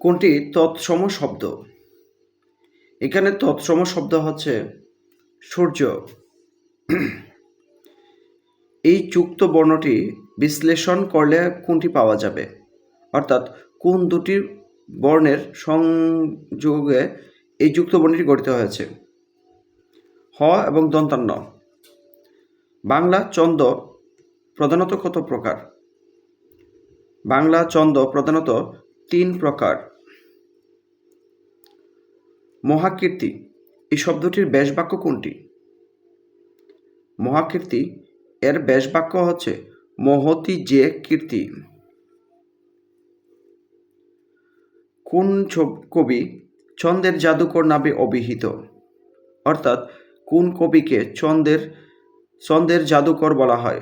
কোনটি তৎসম শব্দ? এখানে তৎসম শব্দ হচ্ছে সূর্য। এই যুক্ত বর্ণটি বিশ্লেষণ করলে কোনটি পাওয়া যাবে? অর্থাৎ কোন দুটি বর্ণের সংযোগে এই যুক্ত বর্ণটি গঠিত হয়েছে? হ এবং দন্তান্ন। বাংলা চন্দ প্রধানত কত প্রকার? বাংলা চন্দ প্রধানত তিন প্রকার। মহাকীর্তি, এই শব্দটির ব্যাসবাক্য কোনটি? মহাকীর্তি, এর ব্যাসবাক্য হচ্ছে মহতি যে কীর্তি। কোন কবি ছন্দের জাদুকর নামে অভিহিত? অর্থাৎ কোন কবিকে ছন্দের ছন্দের জাদুকর বলা হয়?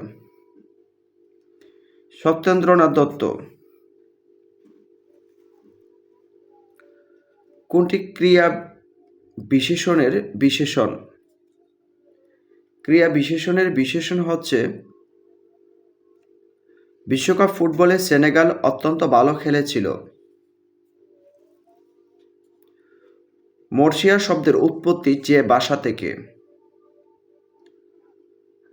সত্যেন্দ্রনাথ দত্ত। কোনটি ক্রিয়া বিশেষণের বিশেষণ? ক্রিয়া বিশেষণের বিশেষণ হচ্ছে, বিশ্বকাপ ফুটবলে সেনেগাল অত্যন্ত ভালো খেলেছিল। মর্শিয়া শব্দের উৎপত্তি যে ভাষা থেকে।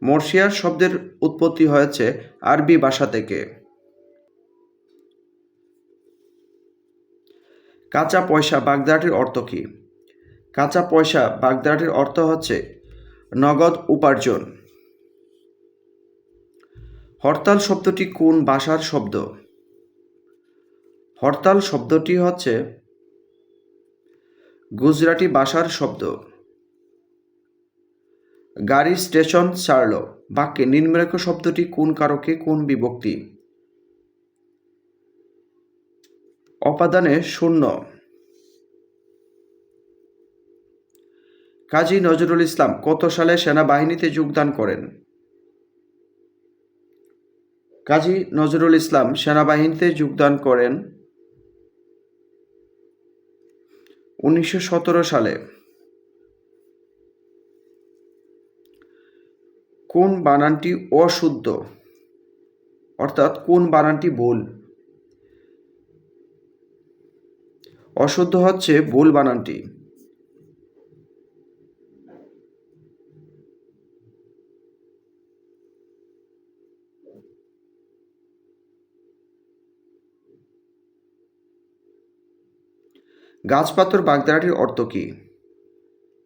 মর্শিয়া শব্দের উৎপত্তি হয়েছে আরবি ভাষা থেকে। কাঁচা পয়সা বাগদাটির অর্থ কী? কাঁচা পয়সা বাগদাটির অর্থ হচ্ছে নগদ উপার্জন। হরতাল শব্দটি কোন ভাষার শব্দ? হরতাল শব্দটি হচ্ছে গুজরাটি ভাষার শব্দ। গাড়ি স্টেশন ছাড়ল। বাক্যে নিম্নরেখ শব্দটি কোন কারকে কোন বিভক্তি? অপাদানে শূন্য। কাজী নজরুল ইসলাম, কত সালে সেনাবাহিনীতে যোগদান করেন? কাজী নজরুল ইসলাম সেনাবাহিনীতে যোগদান করেন উনিশশো সতেরো সালে। কোন বানানটি অশুদ্ধ? অর্থাৎ কোন বানানটি ভুল? অশুদ্ধ হচ্ছে ভুল বানানটি। গাছপাতর বাগদারাটির অর্থ কী?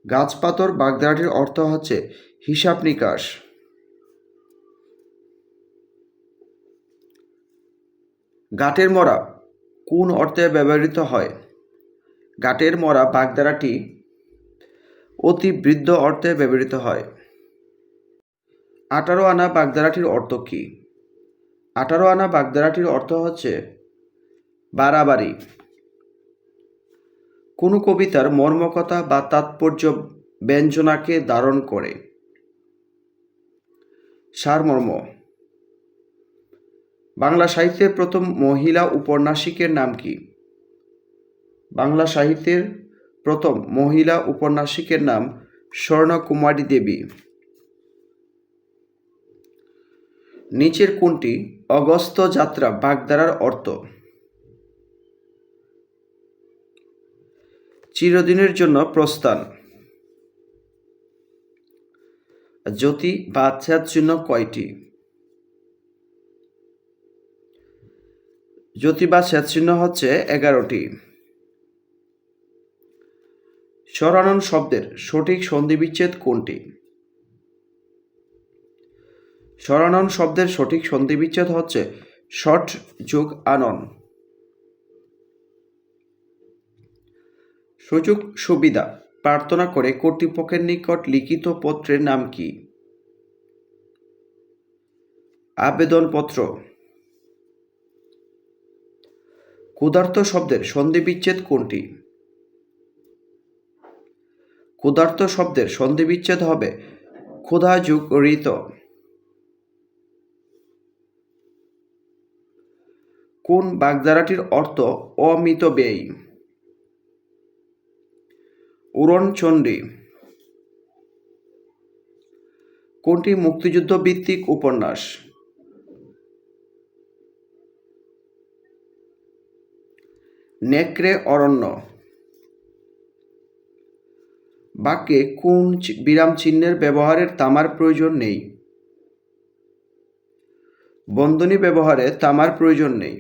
গাছপাতর বাগদারাটির অর্থ হচ্ছে হিসাব নিকাশ। গাটের মরা কোন অর্থে ব্যবহৃত হয়? গাটের মরা বাগদারাটি অতি বৃদ্ধ অর্থে ব্যবহৃত হয়। আঠারো আনা বাগদারাটির অর্থ কী? আঠারো আনা বাগদারাটির অর্থ হচ্ছে বাড়াবাড়ি। কোনো কবিতার মর্মকথা বা তাৎপর্য ব্যঞ্জনাকে ধারণ করে। সারমর্ম। বাংলা সাহিত্যের প্রথম মহিলা উপন্যাসিকের নাম কি? বাংলা সাহিত্যের প্রথম মহিলা উপন্যাসিকের নাম স্বর্ণকুমারী দেবী। নিচের কোনটি অগস্ত যাত্রা বাগদারার অর্থ। চিরদিনের জন্য প্রস্থান। জ্যোতি বাচ্চার চিহ্ন কয়টি? জ্যোতি বা চিহ্ন হচ্ছে এগারোটি। সরানন শব্দের সঠিক সন্ধিবিচ্ছেদ কোনটি? সরানন শব্দের সঠিক সন্ধিবিচ্ছেদ হচ্ছে ষট যোগ আনন। সুযোগ সুবিধা, প্রার্থনা করে কর্তৃপক্ষের নিকট লিখিত পত্রের নাম কি? আবেদনপত্র। ক্ষুধার্ত শব্দের সন্ধিবিচ্ছেদ কোনটি? ক্ষুধার্ত শব্দের সন্ধিবিচ্ছেদ হবে। ক্ষুধা যুগ ঋত কোন বাগদারাটির অর্থ অমিত ব্যয়? উড়নচণ্ডী কোনটি মুক্তিযুদ্ধ ভিত্তিক উপন্যাস? নেকড়ে অরণ্য। বাক্যে কোন বিরাম চিহ্নের ব্যবহারের তামার প্রয়োজন নেই। বন্ধনী ব্যবহারে তামার প্রয়োজন নেই।